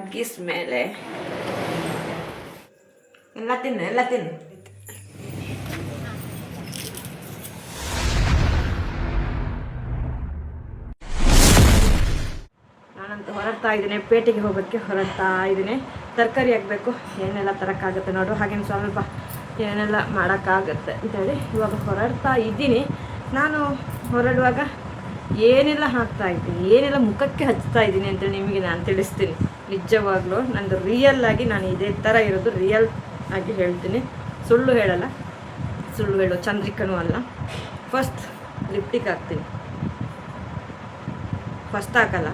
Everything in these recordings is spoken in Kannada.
ತಗ್ಗಿಸ್ಮೇಲೆ ಎಲ್ಲ ತಿನ್ನು ಎಲ್ಲ ತಿನ್ನು ನಾನಂತೂ ಹೊರಡ್ತಾ ಇದ್ದೀನಿ, ಪೇಟೆಗೆ ಹೋಗೋಕ್ಕೆ ಹೊರಡ್ತಾ ಇದ್ದೀನಿ. ತರಕಾರಿ ಆಗಬೇಕು ಏನೆಲ್ಲ ತರೋಕ್ಕಾಗುತ್ತೆ ನೋಡು. ಹಾಗೇನು ಸ್ವಲ್ಪ ಏನೆಲ್ಲ ಮಾಡೋಕ್ಕಾಗುತ್ತೆ ಅಂತೇಳಿ ಇವಾಗ ಹೊರಡ್ತಾ ಇದ್ದೀನಿ. ನಾನು ಹೊರಡುವಾಗ ಏನೆಲ್ಲ ಹಾಕ್ತಾ ಇದ್ದೀನಿ, ಏನೆಲ್ಲ ಮುಖಕ್ಕೆ ಹಚ್ತಾ ಇದ್ದೀನಿ ಅಂತೇಳಿ ನಿಮಗೆ ನಾನು ತಿಳಿಸ್ತೀನಿ. ನಿಜವಾಗ್ಲೂ ನಂದು ರಿಯಲ್ ಆಗಿ ನಾನು ಇದೇ ಥರ ಇರೋದು ರಿಯಲ್ ಆಗಿ ಹೇಳ್ತೀನಿ. ಸುಳ್ಳು ಹೇಳಲ್ಲ. ಸುಳ್ಳು ಹೇಳೋ. ಚಂದ್ರಿಕನೂ ಅಲ್ಲ. ಫಸ್ಟ್ ಲಿಪ್ಟಿಕ್ ಹಾಕ್ತೀನಿ. ಫಸ್ಟ್ ಹಾಕಲ್ಲ.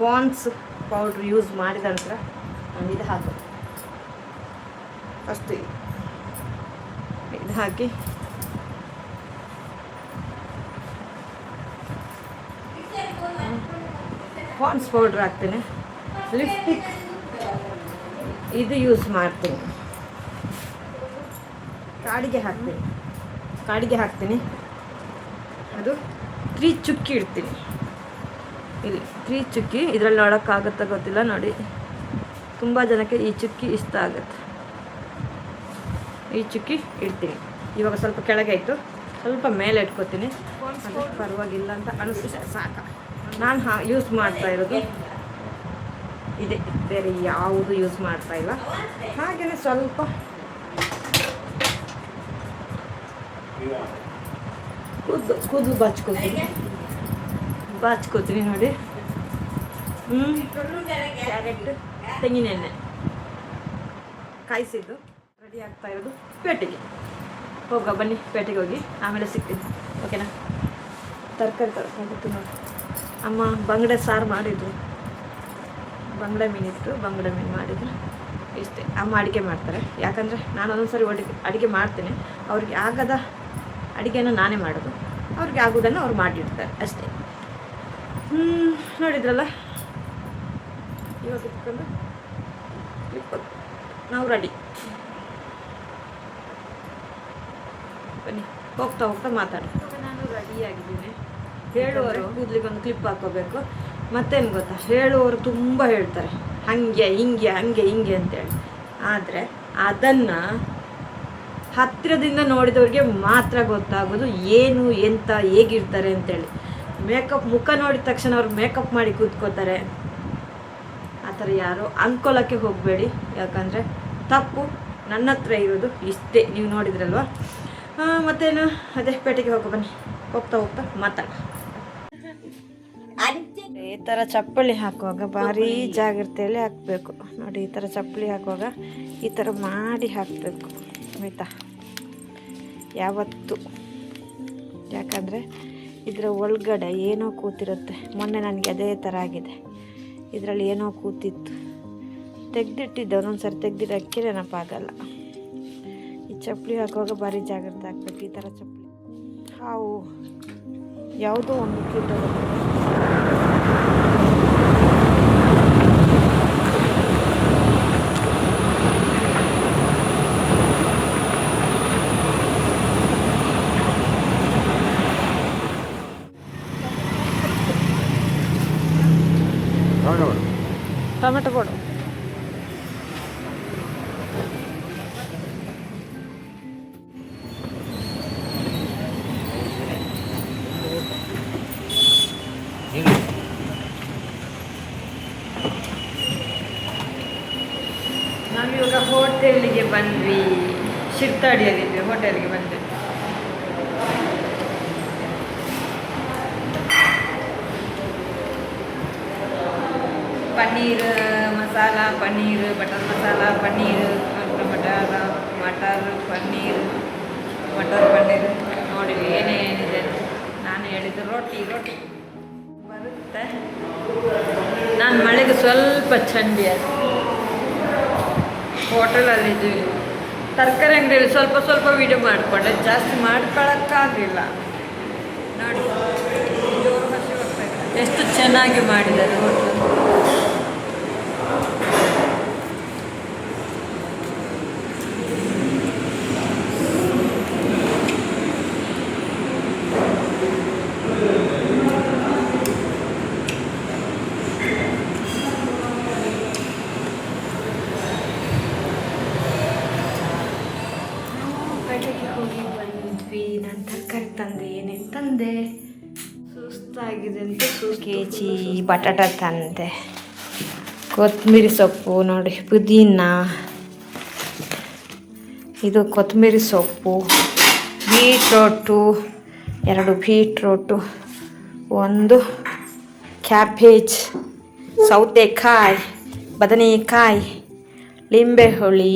ಪಾನ್ಸ್ ಪೌಡ್ರ್ ಯೂಸ್ ಮಾಡಿದ ನಂತರ ನಾನು ಇದು ಹಾಕು ಫಸ್ಟ್ ಇದು ಹಾಕಿ. ಪಾನ್ಸ್ ಪೌಡ್ರ್ ಹಾಕ್ತೀನಿ. ಲಿಪ್ಸ್ಟಿಕ್ ಇದು ಯೂಸ್ ಮಾಡ್ತೀನಿ. ಕಾಡಿಗೆ ಹಾಕ್ತೀನಿ. ಕಾಡಿಗೆ ಹಾಕ್ತೀನಿ. ಅದು ತ್ರೀ ಚುಕ್ಕಿ ಇಡ್ತೀನಿ. ಇಲ್ಲಿ ತ್ರೀ ಚುಕ್ಕಿ, ಇದರಲ್ಲಿ ನೋಡೋಕ್ಕಾಗುತ್ತಾ ಗೊತ್ತಿಲ್ಲ, ನೋಡಿ. ತುಂಬ ಜನಕ್ಕೆ ಈ ಚುಕ್ಕಿ ಇಷ್ಟ ಆಗುತ್ತೆ. ಈ ಚುಕ್ಕಿ ಇಡ್ತೀನಿ. ಇವಾಗ ಸ್ವಲ್ಪ ಕೆಳಗೆ ಆಯಿತು. ಸ್ವಲ್ಪ ಮೇಲೆ ಇಟ್ಕೋತೀನಿ. ಪರವಾಗಿಲ್ಲ ಅಂತ ಅನಿಸ್ತು ಸಾಕ. ನಾನು ಹಾ ಯೂಸ್ ಮಾಡ್ತಾ ಇರೋದು. ಇದೆ. ಬೇರೆ ಯಾವುದು ಯೂಸ್ ಮಾಡ್ತಾ ಇಲ್ಲ. ಹಾಗೆಯೇ ಸ್ವಲ್ಪ ಕುದ್ದು ಕುದ್ದು ಬಾಚ್ಕೋತೀನಿ. ಬಾಚ್ಕೋತೀನಿ ನೋಡಿ. ಹ್ಞೂ ಕ್ಯಾರೆಟ್ ತೆಂಗಿನೆಣ್ಣೆ ಕಾಯಿಸಿದ್ದು. ರೆಡಿ ಆಗ್ತಾ ಇರೋದು. ಪೇಟೆಗೆ. ಹೋಗ ಬನ್ನಿ, ಪೇಟೆಗೆ ಹೋಗಿ. ಆಮೇಲೆ ಸಿಗ್ತೀನಿ. ಓಕೆನಾ ತರಕಾರಿ ತರಕಾರಿ ನೋಡಿ ಅಮ್ಮ ಬಂಗಡೆ ಸಾರು ಮಾಡಿದ್ರು. ಬಂಗಡೆ ಮೀನಿತ್ತು ಬಂಗಡೆ ಮೀನು ಮಾಡಿದ್ರು. ಇಷ್ಟೇ ಅಮ್ಮ ಅಡುಗೆ ಮಾಡ್ತಾರೆ. ಯಾಕಂದರೆ ನಾನು ಒಂದೊಂದ್ಸರಿ ಅಡುಗೆ ಅಡುಗೆ ಮಾಡ್ತೇನೆ. ಅವ್ರಿಗೆ ಆಗದ ಅಡುಗೆನ ನಾನೇ ಮಾಡೋದು. ಅವ್ರಿಗೆ ಆಗೋದನ್ನು ಅವ್ರು ಮಾಡಿಡ್ತಾರೆ ಅಷ್ಟೇ. ಹ್ಞೂ ನೋಡಿದ್ರಲ್ಲ? ಇವಾಗ ಇಟ್ಕೊಂಡು ಇಪ್ಪತ್ತು ನಾವು ರೆಡಿ ಬನ್ನಿ ಹೋಗ್ತಾ ಹೋಗ್ತಾ ಮಾತಾಡಿ ನಾನು ರೆಡಿಯಾಗಿದ್ದೀನಿ ಹೇಳುವರು ಕೂದಲಿಗೆ ಒಂದು ಕ್ಲಿಪ್ ಹಾಕೋಬೇಕು. ಮತ್ತೇನು ಗೊತ್ತಾ? ಹೇಳುವವರು ತುಂಬ ಹೇಳ್ತಾರೆ. ಹಾಗೆ, ಹಿಂಗೆ, ಹಂಗೆ, ಹಿಂಗೆ ಅಂತೇಳಿ. ಆದರೆ ಅದನ್ನು ಹತ್ತಿರದಿಂದ ನೋಡಿದವ್ರಿಗೆ ಮಾತ್ರ ಗೊತ್ತಾಗೋದು ಏನು, ಎಂತ, ಹೇಗಿರ್ತಾರೆ ಅಂತೇಳಿ. ಮೇಕಪ್ ಮುಖ ನೋಡಿದ ತಕ್ಷಣ ಅವ್ರು ಮೇಕಪ್ ಮಾಡಿ ಕೂತ್ಕೋತಾರೆ. ಆ ಥರ ಯಾರು ಅಂದ್ಕೊಳ್ಳೋಕ್ಕೆ ಹೋಗಬೇಡಿ. ಯಾಕಂದರೆ ತಪ್ಪು. ನನ್ನ ಹತ್ರ ಇರೋದು ಇಷ್ಟೇ. ನೀವು ನೋಡಿದ್ರಲ್ವ? ಮತ್ತೇನು? ಅದೇ ಪೇಟೆಗೆ ಹೋಗೋ ಬನ್ನಿ. ಹೋಗ್ತಾ ಹೋಗ್ತಾ ಮಾತಾಡ ಈ ಥರ ಚಪ್ಪಲಿ ಹಾಕುವಾಗ, ಭಾರಿ ಜಾಗ್ರತೆಯಲ್ಲಿ ಹಾಕಬೇಕು. ನೋಡಿ, ಈ ಥರ ಚಪ್ಪಲಿ ಹಾಕುವಾಗ ಈ ಥರ ಮಾಡಿ ಹಾಕಬೇಕು. ಆಯಿತಾ? ಯಾವತ್ತು? ಯಾಕಂದರೆ ಇದರ ಒಳಗಡೆ ಏನೋ ಕೂತಿರುತ್ತೆ. ಮೊನ್ನೆ ನನಗೆ ಅದೇ ಥರ ಆಗಿದೆ. ಇದರಲ್ಲಿ ಏನೋ ಕೂತಿತ್ತು. ತೆಗೆದಿಟ್ಟಿದ್ದೆ ಒಂದೊಂದು ಸರಿ ತೆಗ್ದಿಡೋಕ್ಕೆ ನೆನಪಾಗಲ್ಲ ಈ ಚಪ್ಪಲಿ ಹಾಕುವಾಗ ಭಾರಿ ಜಾಗ್ರತೆ ಹಾಕ್ಬೇಕು ಈ ಥರ ಚಪ್ಪಲಿ. ಹಾವು ಯಾವುದೋ ಒಂದು ಕೀಟ ಟೊಮೆಟೊ ಕೊಡು ನಾವಿವಾಗ ಹೋಟೆಲ್ಗೆ ಬಂದ್ವಿ. ಶಿರ್ತಾಡಿಯಲ್ಲಿದ್ವಿ ಹೋಟೆಲ್ಗೆ ಬಂದ್ವಿ. ಪನ್ನೀರ್, ಮಸಾಲ, ಪನ್ನೀರ್, ಬಟರ್ ಮಸಾಲ, ಪನ್ನೀರ್ ಮಟರ್ ಮಟರ್, ಪನ್ನೀರ್ ಮಟರ್ ಪನ್ನೀರ್. ನೋಡಿ ಏನೇನಿದೆ ನಾನು ಹೇಳಿದ್ದು ರೊಟ್ಟಿ ರೊಟ್ಟಿ ಬರುತ್ತೆ. ನಾನು ಮಳೆಗೆ ಸ್ವಲ್ಪ ಚಂಡಿ ಹೋಟೆಲಲ್ಲಿದ್ದೀವಿ ತರಕಾರಿ ಅಂಗಡಿಯಲ್ಲಿ ಸ್ವಲ್ಪ ಸ್ವಲ್ಪ ವೀಡಿಯೋ ಮಾಡಿಕೊಂಡೆ. ಜಾಸ್ತಿ ಮಾಡ್ಕೊಳಕ್ಕಾಗಲಿಲ್ಲ. ನೋಡಿ ಎಷ್ಟು ಚೆನ್ನಾಗಿ ಮಾಡಿದ್ದಾರೆ ಬಟಾಟ ತಂದೆ. ಕೊತ್ತಂಬರಿ ಸೊಪ್ಪು ನೋಡಿ, ಪುದೀನ. ಇದು ಕೊತ್ತಂಬರಿ ಸೊಪ್ಪು. ಬೀಟ್ರೋಟು, ಎರಡು ಬೀಟ್ರೋಟು, ಒಂದು ಕ್ಯಾಬೇಜ್, ಸೌತೆಕಾಯಿ, ಬದನೆಕಾಯಿ ಲಿಂಬೆ ಹುಳಿ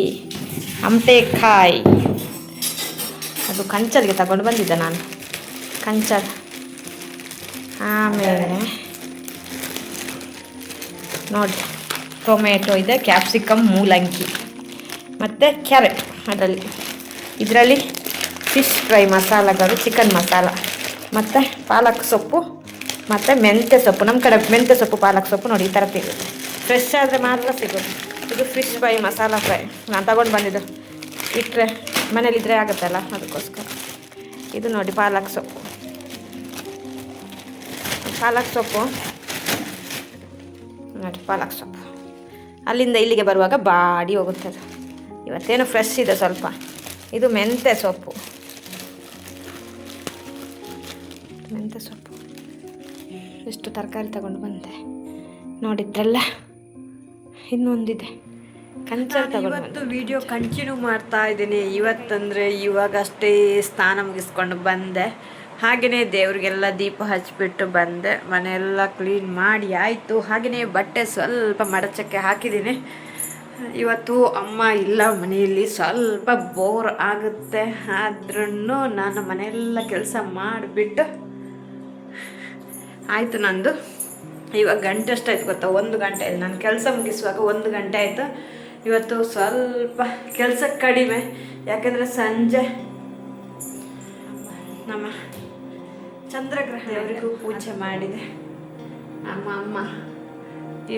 ಅಮಟೆಕಾಯಿ ಅದು ಕಂಚಲ್ಗೆ ತಗೊಂಡು ಬಂದಿದ್ದೆ ನಾನು. ಕಂಚಲ್ ಆಮೇಲೆ ನೋಡಿ. ಟೊಮೆಟೊ ಇದೆ, ಕ್ಯಾಪ್ಸಿಕಮ್, ಮೂಲಂಗಿ. ಮತ್ತು ಕ್ಯಾರೆಟ್ ಅದರಲ್ಲಿ. ಇದರಲ್ಲಿ ಫಿಶ್ ಫ್ರೈ ಮಸಾಲಗಳು, ಚಿಕನ್ ಮಸಾಲ. ಮತ್ತು ಪಾಲಕ್ ಸೊಪ್ಪು, ಮತ್ತು ಮೆಂತ್ಯ ಸೊಪ್ಪು. ನಮ್ಮ ಕಡೆ ಮೆಂತ್ಯ ಸೊಪ್ಪು, ಪಾಲಕ್ ಸೊಪ್ಪು ನೋಡಿ ಈ ಥರ ಸಿಗುತ್ತೆ. ಫ್ರೆಶ್ ಆದರೆ ಮಾತ್ರ ಸಿಗೋದು ಇದು ಫಿಶ್ ಫ್ರೈ, ಮಸಾಲ ಫ್ರೈ. ನಾನು ತಗೊಂಡು ಬಂದಿದ್ದು. ಇಟ್ಟರೆ ಮನೇಲಿದ್ದರೆ ಆಗುತ್ತಲ್ಲ ಅದಕ್ಕೋಸ್ಕರ. ಇದು ನೋಡಿ ಪಾಲಕ್ ಸೊಪ್ಪು. ಪಾಲಕ್ ಸೊಪ್ಪು ನೋಡಿ ಪಾಲಕ್ ಸೊಪ್ಪು. ಅಲ್ಲಿಂದ ಇಲ್ಲಿಗೆ ಬರುವಾಗ ಬಾಡಿ ಹೋಗುತ್ತೆ ಅದು. ಇವತ್ತೇನು ಫ್ರೆಶ್ ಇದೆ ಸ್ವಲ್ಪ. ಇದು ಮೆಂತ್ಯ ಸೊಪ್ಪು. ಮೆಂತ್ಯ ಸೊಪ್ಪು. ಎಷ್ಟು ತರಕಾರಿ ತಗೊಂಡು ಬಂದೆ. ನೋಡಿದ್ರಲ್ಲ? ಇನ್ನೊಂದಿದೆ. ಇವತ್ತು ವಿಡಿಯೋ ಕಂಟಿನ್ಯೂ ಮಾಡ್ತಾ ಇದ್ದೀನಿ. ಇವತ್ತಂದರೆ ಇವಾಗಷ್ಟೇ ಸ್ನಾನ ಮುಗಿಸ್ಕೊಂಡು ಬಂದೆ. ಹಾಗೆಯೇ ದೇವ್ರಿಗೆಲ್ಲ ದೀಪ ಹಚ್ಚಿಬಿಟ್ಟು ಬಂದೆ. ಮನೆಯೆಲ್ಲ ಕ್ಲೀನ್ ಮಾಡಿ ಆಯಿತು. ಹಾಗೆಯೇ ಬಟ್ಟೆ ಸ್ವಲ್ಪ ಮಡಚಕ್ಕೆ ಹಾಕಿದ್ದೀನಿ. ಇವತ್ತು ಅಮ್ಮ ಇಲ್ಲ ಮನೆಯಲ್ಲಿ. ಸ್ವಲ್ಪ ಬೋರ್ ಆಗುತ್ತೆ. ಆದ್ರೂ ನಾನು ಮನೆಯೆಲ್ಲ ಕೆಲಸ ಮಾಡಿಬಿಟ್ಟು ಆಯಿತು ನಂದು. ಇವಾಗ ಗಂಟೆ ಅಷ್ಟಾಯ್ತು ಗೊತ್ತಾ? ಒಂದು ಗಂಟೆ ಆಯಿತು. ನಾನು ಕೆಲಸ ಮುಗಿಸುವಾಗ ಒಂದು ಗಂಟೆ ಆಯಿತು. ಇವತ್ತು ಸ್ವಲ್ಪ ಕೆಲಸ ಕಡಿಮೆ. ಯಾಕೆಂದರೆ ಸಂಜೆ ನಮ್ಮ ಚಂದ್ರಗ್ರಹ ದೇವರಿಗೂ ಪೂಜೆ ಮಾಡಿದೆ. ಅಮ್ಮ ಅಮ್ಮ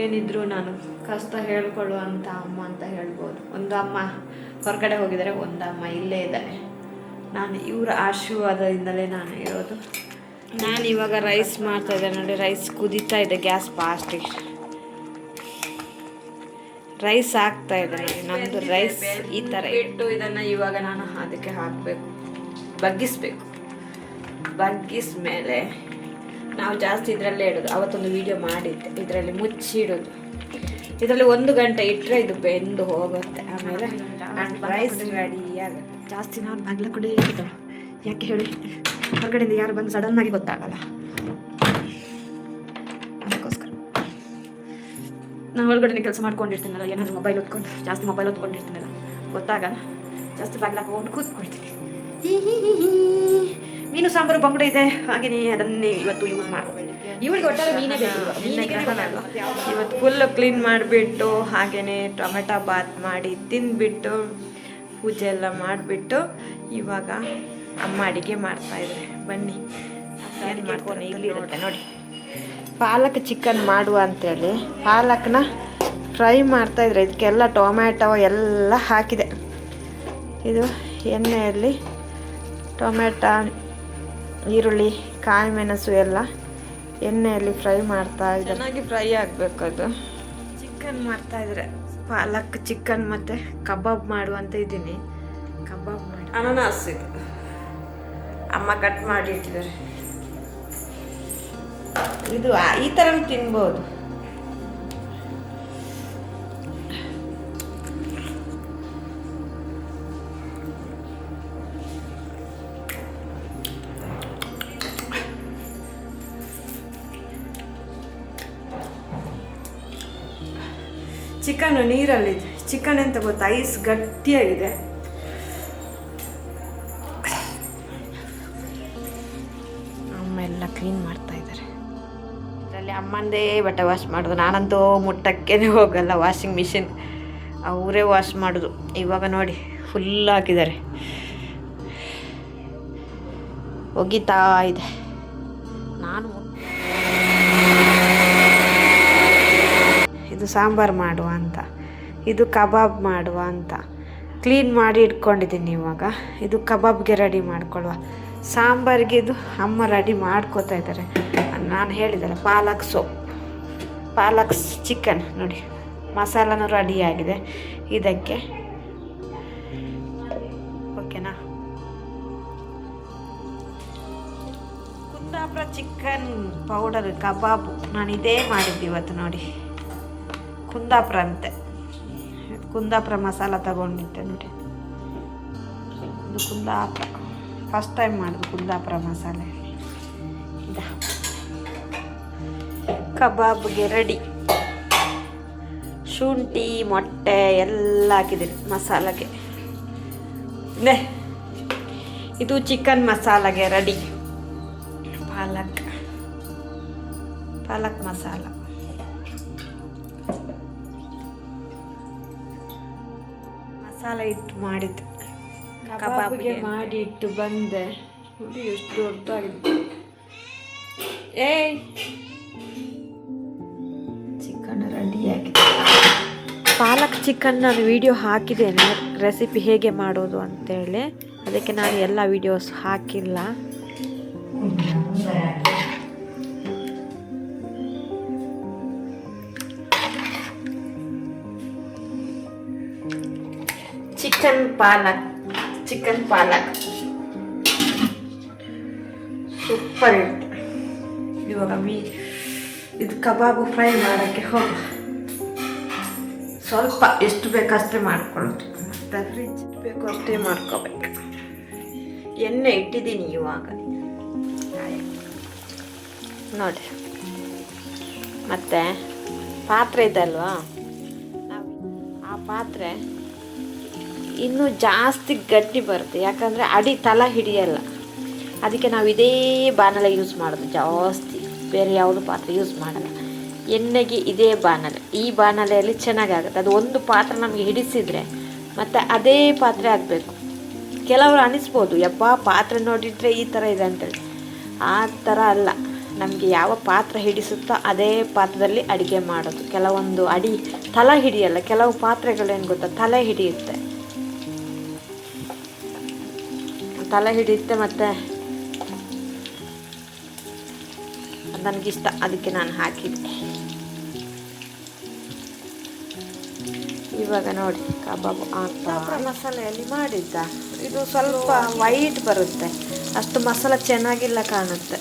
ಏನಿದ್ರು ನಾನು ಕಷ್ಟ ಹೇಳ್ಕೊಳ್ಳುವಂಥ ಅಮ್ಮ ಅಂತ ಹೇಳ್ಬೋದು. ಒಂದು ಅಮ್ಮ ಹೊರಗಡೆ ಹೋಗಿದ್ದಾರೆ ಒಂದು ಅಮ್ಮ ಇಲ್ಲೇ ಇದ್ದಾರೆ ನಾನು ಇವರ ಆಶೀರ್ವಾದದಿಂದಲೇ ನಾನು ಇರೋದು. ನಾನು ಇವಾಗ ರೈಸ್ ಮಾಡ್ತಾ ಇದ್ದೆ ನೋಡಿ ರೈಸ್ ಕುದೀತಾ ಇದೆ ಗ್ಯಾಸ್ ಫಾಸ್ಟಿಗೆ ರೈಸ್ ಹಾಕ್ತಾ ಇದೆ ನಮ್ಮದು ರೈಸ್ ಈ ಥರ ಇಟ್ಟು ಇದನ್ನು ಇವಾಗ ನಾನು ಅದಕ್ಕೆ ಹಾಕಬೇಕು. ಬಗ್ಗಿಸ್ಬೇಕು. ಬಗ್ಗಿಸ್ ಮೇಲೆ ನಾವು ಜಾಸ್ತಿ ಇದರಲ್ಲೇ ಇಡೋದು. ಅವತ್ತೊಂದು ವಿಡಿಯೋ ಮಾಡಿದ್ದೆ. ಇದರಲ್ಲಿ ಮುಚ್ಚಿಡೋದು. ಇದರಲ್ಲಿ ಒಂದು ಗಂಟೆ ಇಟ್ಟರೆ ಇದು ಬೆಂದು ಹೋಗುತ್ತೆ. ಆಮೇಲೆ ರೈಸ್ ರೆಡಿ ಆಗುತ್ತೆ. ಜಾಸ್ತಿ ನಾನು ಬಾಗಿಲ ಕೊಡಿ ಯಾಕೆ ಹೇಳಿ? ಹೊರಗಡೆಯಿಂದ ಯಾರು ಬಂದು ಸಡನ್ ಆಗಿ ಗೊತ್ತಾಗಲ್ಲ. ಅದಕ್ಕೋಸ್ಕರ. ನಾನು ಹೊರಗಡೆ ಕೆಲಸ ಮಾಡ್ಕೊಂಡಿರ್ತೀನಲ್ಲ ಏನಾದರೂ ಮೊಬೈಲ್ ಹೊತ್ಕೊಂಡು. ಜಾಸ್ತಿ ಮೊಬೈಲ್ ಹೊತ್ಕೊಂಡಿರ್ತೀನಲ್ಲ. ಗೊತ್ತಾಗಲ್ಲ. ಜಾಸ್ತಿ ಬಾಗಿಲು ಹಾಕೊಂಡು ಕೂತ್ಕೊಳ್ತೀನಿ. ಹೀ ಹೀ ಹೀ ಹೀ. ಮೀನು ಸಾಂಬಾರು ಬಂಗುಡೆ ಇದೆ. ಹಾಗೆಯೇ ಅದನ್ನೇ ಇವತ್ತು ಯೂಸ್ ಮಾಡ್ತೀನಿ ಇವಳಿಗೆ ಒಟ್ಟಾರೆ ಮೀನೇ ಬೇಕು ಇವತ್ತು ಫುಲ್ ಕ್ಲೀನ್ ಮಾಡಿಬಿಟ್ಟು ಹಾಗೆಯೇ ಟೊಮೆಟೊ ಬಾತ್ ಮಾಡಿ ತಿಂದ್ಬಿಟ್ಟು ಪೂಜೆ ಎಲ್ಲ ಮಾಡಿಬಿಟ್ಟು ಇವಾಗ ಅಮ್ಮ ಅಡುಗೆ ಮಾಡ್ತಾ ಇದ್ರೆ. ಬನ್ನಿ. ಏನು ಮಾಡ್ಕೊಂಡು ಇಲ್ಲಿರುತ್ತೆ ನೋಡಿ. ಪಾಲಕ್ ಚಿಕನ್ ಮಾಡುವ ಅಂತೇಳಿ. ಪಾಲಕ್ನ ಫ್ರೈ ಮಾಡ್ತಾಯಿದ್ರೆ ಇದಕ್ಕೆಲ್ಲ ಟೊಮ್ಯಾಟೊ ಎಲ್ಲ ಹಾಕಿದೆ. ಇದು ಎಣ್ಣೆಯಲ್ಲಿ ಟೊಮೆಟೊ ಈರುಳ್ಳಿ ಕಾಯಿ ಮೆಣಸು ಎಲ್ಲ ಎಣ್ಣೆಯಲ್ಲಿ ಫ್ರೈ ಮಾಡ್ತಾ ಇದ್ದಾರೆ. ಚೆನ್ನಾಗಿ ಫ್ರೈ ಆಗಬೇಕು ಅದು. ಚಿಕನ್ ಮಾಡ್ತಾ ಇದ್ದಾರೆ. ಪಾಲಕ್ ಚಿಕನ್ ಮತ್ತು ಕಬಾಬ್ ಮಾಡುವಂತ ಇದ್ದೀನಿ. ಕಬಾಬ್ ಮಾಡಿ. ಅನಾನಸ್ ಇದು. ಅಮ್ಮ ಕಟ್ ಮಾಡಿ ಇಟ್ಟಿದ್ದಾರೆ. ಇದು ಈ ಥರ ತಿನ್ಬೋದು. ಚಿಕನ್ ನೀರಲ್ಲಿ ಚಿಕನ್ ಅಂತ ಗೊತ್ತಾ? ಐಸ್ ಗಟ್ಟಿಯಾಗಿದೆ. ಅಮ್ಮ ಎಲ್ಲ ಕ್ಲೀನ್ ಮಾಡ್ತಾ ಇದ್ದಾರೆ. ಇದರಲ್ಲಿ ಅಮ್ಮಂದೇ ಬಟ್ಟೆ ವಾಶ್ ಮಾಡೋದು. ನಾನಂತೂ ಮುಟ್ಟಕ್ಕೇ ಹೋಗಲ್ಲ ವಾಷಿಂಗ್ ಮಿಷಿನ್ ಅವರೇ ವಾಶ್ ಮಾಡೋದು. ಇವಾಗ ನೋಡಿ ಫುಲ್ ಹಾಕಿದ್ದಾರೆ. ಒಗಿತಾ ಇದೆ. ನಾನು ಇದು ಸಾಂಬಾರು ಮಾಡುವ ಅಂತ, ಇದು ಕಬಾಬ್ ಮಾಡುವ ಅಂತ. ಕ್ಲೀನ್ ಮಾಡಿ ಇಟ್ಕೊಂಡಿದ್ದೀನಿ ಇವಾಗ. ಇದು ಕಬಾಬ್ಗೆ ರೆಡಿ ಮಾಡ್ಕೊಳ್ಳುವ. ಸಾಂಬಾರಿಗೆ ಇದು ಅಮ್ಮ ರೆಡಿ ಮಾಡ್ಕೋತಾ ಇದ್ದಾರೆ. ನಾನು ಹೇಳಿದ್ದಾರೆ ಪಾಲಕ್ ಸೊಪ್ಪು. ಪಾಲಕ್ ಚಿಕನ್ ನೋಡಿ, ಮಸಾಲನೂ ರೆಡಿ ಆಗಿದೆ. ಇದಕ್ಕೆ ಓಕೆನಾ ಕುಂದಾಪುರ ಚಿಕನ್ ಪೌಡರ್ ಕಬಾಬು. ನಾನು ಇದೇ ಮಾಡಿದ್ದು ಇವತ್ತು ನೋಡಿ. ಕುಂದಾಪುರ ಅಂತೆ. ಕುಂದಾಪುರ ಮಸಾಲ ತಗೊಂಡಿದ್ದೆ ನೋಡಿ. ಇದು ಕುಂದಾಪುರ. ಫಸ್ಟ್ ಟೈಮ್ ಮಾಡೋದು ಕುಂದಾಪುರ ಮಸಾಲೆ. ಇದ. ಕಬಾಬ್ಗೆ ರೆಡಿ. ಶುಂಠಿ, ಮೊಟ್ಟೆ ಎಲ್ಲ ಹಾಕಿದ್ದೀನಿ ಮಸಾಲೆಗೆ. ನೆ. ಇದು ಚಿಕನ್ ಮಸಾಲೆಗೆ ರೆಡಿ. ಪಾಲಕ್. ಪಾಲಕ್ ಮಸಾಲ. ಮಸಾಲ ಇಟ್ಟು ಮಾಡಿದ್ದು. ಕಬಾಬ್ಗೆ ಮಾಡಿ ಇಟ್ಟು ಬಂದೆ. ನೋಡಿ ಎಷ್ಟು ದೊಡ್ಡದಾಗಿತ್ತು ಏಯ್! ಚಿಕನ್ ರೆಡಿಯಾಗಿದೆ ಪಾಲಕ್ ಚಿಕನ್ ನಾನು ವಿಡಿಯೋ ಹಾಕಿದ್ದೇನೆ. ರೆಸಿಪಿ ಹೇಗೆ ಮಾಡೋದು ಅಂತೇಳಿ. ಅದಕ್ಕೆ ನಾನು ಎಲ್ಲ ವಿಡಿಯೋಸ್ ಹಾಕಿಲ್ಲ. Chicken palak chicken palak super ಇರುತ್ತೆ ಇವಾಗ ಮೀ ಇದು ಕಬಾಬು ಫ್ರೈ ಮಾಡೋಕ್ಕೆ ಹೋಗ. ಸ್ವಲ್ಪ ಎಷ್ಟು ಬೇಕಷ್ಟೇ ಮಾಡ್ಕೊಳ್ಳೋದು. ಮತ್ತು ಫ್ರಿಜ್ ಬೇಕು ಅಷ್ಟೇ ಮಾಡ್ಕೋಬೇಕು. ಎಣ್ಣೆ ಇಟ್ಟಿದ್ದೀನಿ ಇವಾಗ. ನೋಡಿ. ಮತ್ತು ಪಾತ್ರೆ ಇದೆ ಅಲ್ವಾ? ನಾವು ಆ ಪಾತ್ರೆ ಇನ್ನೂ ಜಾಸ್ತಿ ಗಟ್ಟಿ ಬರುತ್ತೆ. ಯಾಕಂದರೆ ಅಡಿ ತಲ ಹಿಡಿಯಲ್ಲ. ಅದಕ್ಕೆ ನಾವು ಇದೇ ಬಾಣಲೆ ಯೂಸ್ ಮಾಡೋದು. ಜಾಸ್ತಿ ಬೇರೆ ಯಾವುದು ಪಾತ್ರೆ ಯೂಸ್ ಮಾಡಲ್ಲ. ಎಣ್ಣೆಗೆ ಇದೇ ಬಾಣಲೆ ಈ ಬಾಣಲೆಯಲ್ಲಿ ಚೆನ್ನಾಗಾಗುತ್ತೆ. ಅದು ಒಂದು ಪಾತ್ರೆ ನಮಗೆ ಹಿಡಿಸಿದರೆ ಮತ್ತು ಅದೇ ಪಾತ್ರೆ ಆಗಬೇಕು. ಕೆಲವರು ಅನಿಸ್ಬೋದು, ಯಪ್ಪ, ಪಾತ್ರೆ ನೋಡಿದರೆ ಈ ಥರ ಇದೆ ಅಂತೇಳಿ. ಆ ಥರ ಅಲ್ಲ. ನಮಗೆ ಯಾವ ಪಾತ್ರ ಹಿಡಿಸುತ್ತೋ ಅದೇ ಪಾತ್ರದಲ್ಲಿ ಅಡುಗೆ ಮಾಡೋದು. ಕೆಲವೊಂದು ಅಡಿ ತಲೆ ಹಿಡಿಯಲ್ಲ. ಕೆಲವು ಪಾತ್ರೆಗಳೇನು ಗೊತ್ತಾ? ತಲೆ ಹಿಡಿಯುತ್ತೆ. ತಲೆ ಹಿಡಿಯುತ್ತೆ ಮತ್ತು ನನಗಿಷ್ಟ ಅದಕ್ಕೆ ನಾನು ಹಾಕಿದ್ದೆ. ಇವಾಗ ನೋಡಿ ಕಬಾಬ್ ಆಗ್ತಾ ಮಸಾಲೆಯಲ್ಲಿ ಮಾಡಿದ್ದ. ಇದು ಸ್ವಲ್ಪ ವೈಟ್ ಬರುತ್ತೆ. ಅಷ್ಟು ಮಸಾಲೆ ಚೆನ್ನಾಗಿಲ್ಲ ಕಾಣುತ್ತೆ.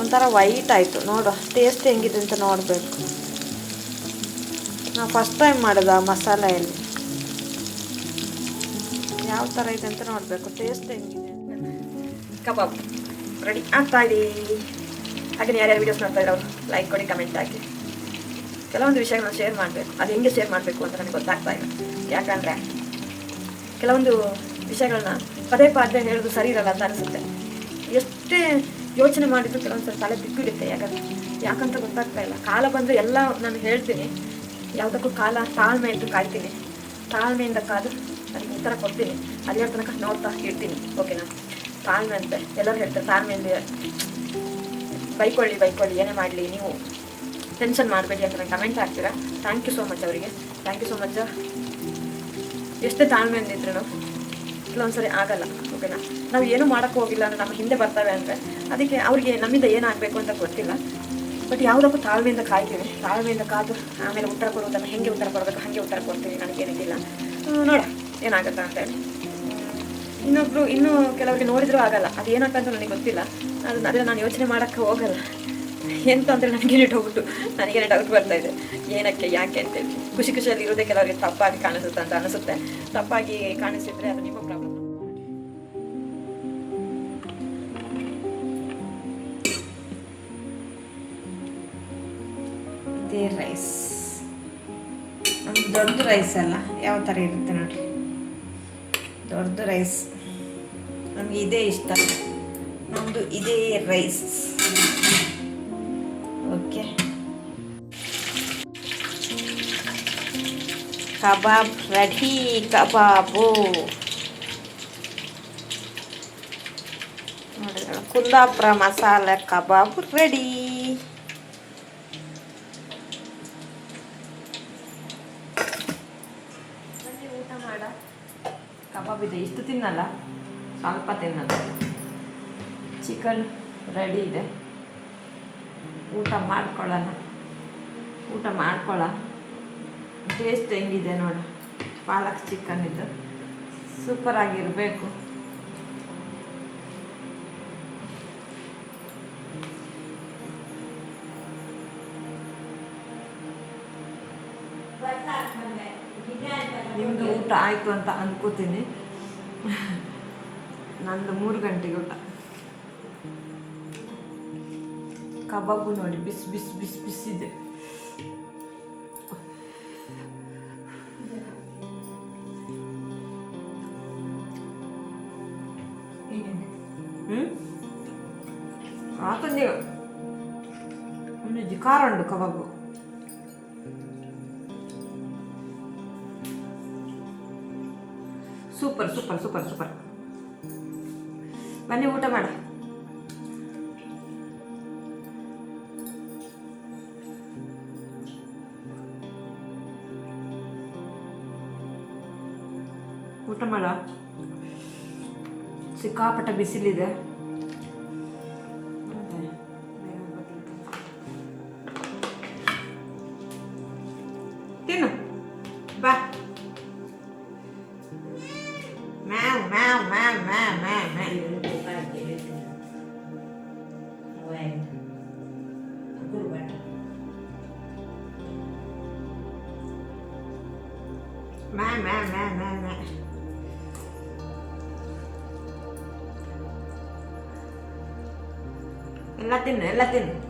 ಒಂಥರ ವೈಟ್ ಆಯಿತು. ನೋಡು ಟೇಸ್ಟ್ ಹೆಂಗಿದೆ ಅಂತ ನೋಡಬೇಕು. ನಾವು ಫಸ್ಟ್ ಟೈಮ್ ಮಾಡೋದು ಆ ಮಸಾಲೆಯಲ್ಲಿ. ಯಾವ ಥರ ಇದೆ ಅಂತ ನೋಡಬೇಕು. ಟೇಸ್ಟ್ ಹೆಂಗಿದೆ? ಕಬಾಬ್. ರೆಡಿ ಆಗ್ತಾ ಇದೆ ಹಾಗೆ ಯಾರ್ಯಾರು ವೀಡಿಯೋಸ್ ನೋಡ್ತಾ ಇರೋರು ಲೈಕ್ ಕೊಡಿ ಕಮೆಂಟ್ ಹಾಕಿ. ಕೆಲವೊಂದು ವಿಷಯಗಳನ್ನ ಶೇರ್ ಮಾಡಬೇಕು. ಅದು ಹೆಂಗೆ ಶೇರ್ ಮಾಡಬೇಕು ಅಂತ ನನಗೆ ಗೊತ್ತಾಗ್ತಾ ಇಲ್ಲ. ಯಾಕಂದರೆ, ಕೆಲವೊಂದು ವಿಷಯಗಳನ್ನ ಪದೇ ಪದೇ ಹೇಳೋದು ಸರಿ ಇರಲ್ಲ ಅಂತ ಅನಿಸುತ್ತೆ. ಎಷ್ಟೇ ಯೋಚನೆ ಮಾಡಿದ್ರು ಕೆಲವೊಂದು ಸಲ ತಲೆ ಬಿಕ್ಕಿಡುತ್ತೆ ಯಾಕಂದ್ರೆ, ಯಾಕಂತ ಗೊತ್ತಾಗ್ತಾ ಇಲ್ಲ. ಕಾಲ ಬಂದರೆ ಎಲ್ಲ ನಾನು ಹೇಳ್ತೀನಿ. ಯಾವುದಕ್ಕೂ ಕಾಲ ತಾಳ್ಮೆ ಇದ್ದು ಕಾಯ್ತೀನಿ ತಾಳ್ಮೆಯಿಂದ ಕಾದು ಅದಕ್ಕೆ ಥರ ಕೊಡ್ತೀನಿ. ಅದೇ ತನಕ ನೋಡ್ತಾ ಇರ್ತೀನಿ ಓಕೆನಾ ತಾಳ್ಮೆ ಅಂತೆ. ಎಲ್ಲರೂ ಹೇಳ್ತಾರೆ ತಾಳ್ಮೆಯಿಂದ ಬೈಕೊಳ್ಳಿ ಬೈಕೊಳ್ಳಿ, ಏನೇ ಮಾಡಲಿ, ನೀವು ಟೆನ್ಷನ್ ಮಾಡಬೇಡಿ ಅಂತ ನಂಗೆ ಕಮೆಂಟ್ ಹಾಕ್ತೀರಾ? ಥ್ಯಾಂಕ್ ಯು ಸೋ ಮಚ್ ಅವರಿಗೆ. ಥ್ಯಾಂಕ್ ಯು ಸೋ ಮಚ್ ಎಷ್ಟೇ ತಾಳ್ಮೆಯಿಂದ ಕೆಲವೊಂದು ಕೆಲವೊಂದ್ಸರಿ ಆಗಲ್ಲ ಓಕೆನಾ ನಾವು ಏನೂ ಮಾಡೋಕ್ಕೆ ಹೋಗಿಲ್ಲ, ಅಂದರೆ ನಮ್ಮ ಹಿಂದೆ ಬರ್ತವೆ ಅಂದರೆ ಅದಕ್ಕೆ ಅವರಿಗೆ ನಮ್ಮಿಂದ ಏನಾಗಬೇಕು ಅಂತ ಗೊತ್ತಿಲ್ಲ. ಬಟ್ ಯಾವುದಕ್ಕೂ ತಾಳ್ಮೆಯಿಂದ ಕಾಯ್ತೀವಿ. ತಾಳ್ಮೆಯಿಂದ ಕಾದು ಆಮೇಲೆ ಉತ್ತರ ಕೊಡುವುದನ್ನು ಹೆಂಗೆ ಉತ್ತರ ಕೊಡಬೇಕು, ಹಾಗೆ ಉತ್ತರ ಕೊಡ್ತೀವಿ, ನನಗೇನಿಲ್ಲ. ನೋಡ ಅಂತ ಅಂತೇಳಿ ಇನ್ನೊಬ್ರು ಇನ್ನೂ ಕೆಲವರಿಗೆ ನೋಡಿದ್ರು ಆಗಲ್ಲ. ಅದು ಅಂತ ನನಗೆ ಗೊತ್ತಿಲ್ಲ. ಅದನ್ನ ಅದನ್ನ ನಾನು ಯೋಚನೆ ಮಾಡೋಕ್ಕೆ ಹೋಗಲ್ಲ. ಎಂತ ಅಂದರೆ ನನಗೇನೆ ಡೌಟು ನನಗೇನೆ ಡೌಟ್ ಬರ್ತಾ ಇದೆ. ಏನಕ್ಕೆ, ಯಾಕೆ ಅಂತೇಳಿ ಖುಷಿ ಖುಷಿಯಲ್ಲಿ ಇರೋದೇ ಕೆಲವರಿಗೆ ತಪ್ಪಾಗಿ ಕಾಣಿಸುತ್ತೆ ಅಂತ ಅನಿಸುತ್ತೆ. ತಪ್ಪಾಗಿ ಕಾಣಿಸಿದ್ರೆ ಅದು ನಿಮ್ಮ ಪ್ರಾಬ್ಲಮ್ ರೈಸ್ ದೊಡ್ಡ ರೈಸ್ ಅಲ್ಲ? ಯಾವ ಥರ ಇರುತ್ತೆ ನೋಡಿ ದೊಡ್ಡ ರೈಸ್ ನಮಗೆ ಇದೇ ಇಷ್ಟ. ನಮ್ಮದು ಇದೇ rice okay kebab ready kebab. ನೋಡಿದ್ರೆ ಕುಂದಾಪುರ ಮಸಾಲೆ ಕಬಾಬ್ ರೆಡಿ ಊಟ ಮಾಡ ಕಬಾಬ್ ಇದೆ ಇಷ್ಟು ತಿನ್ನಲ್ಲ, ಸ್ವಲ್ಪ ತಿನ್ನಲ್ಲ. ಚಿಕನ್ ರೆಡಿ ಇದೆ. ಊಟ ಮಾಡ್ಕೊಳ್ಳೋಣ. ಊಟ ಮಾಡ್ಕೊಳ್ಳ. ಟೇಸ್ಟ್ ಹೆಂಗಿದೆ ನೋಡಿ. ಪಾಲಕ್ ಚಿಕನ್ ಇದು. ಸೂಪರಾಗಿರಬೇಕು ಊಟ ಆಯಿತು ಅಂತ ಅಂದ್ಕೋತೀನಿ ನಂದು ಮೂರು ಗಂಟೆಗೆ ಊಟ. ಕಬಾಬು ನೋಡಿ ಬಿಸಿ ಬಿಸಿ ಬಿಸಿ ಬಿಸಿದೆ ಹ್ಞೂ ಆತ ಒಂದು ಖಾರ ಉಂಡು kebab. Super super super super. ಬನ್ನಿ ಊಟ ಮಾಡ. ಊಟ ಮಾಡ. ಸಿಕ್ಕಾಪಟ್ಟೆ ಬಿಸಿಲಿದೆ. vàng của đồ ăn má má má má má. Latin, Latin.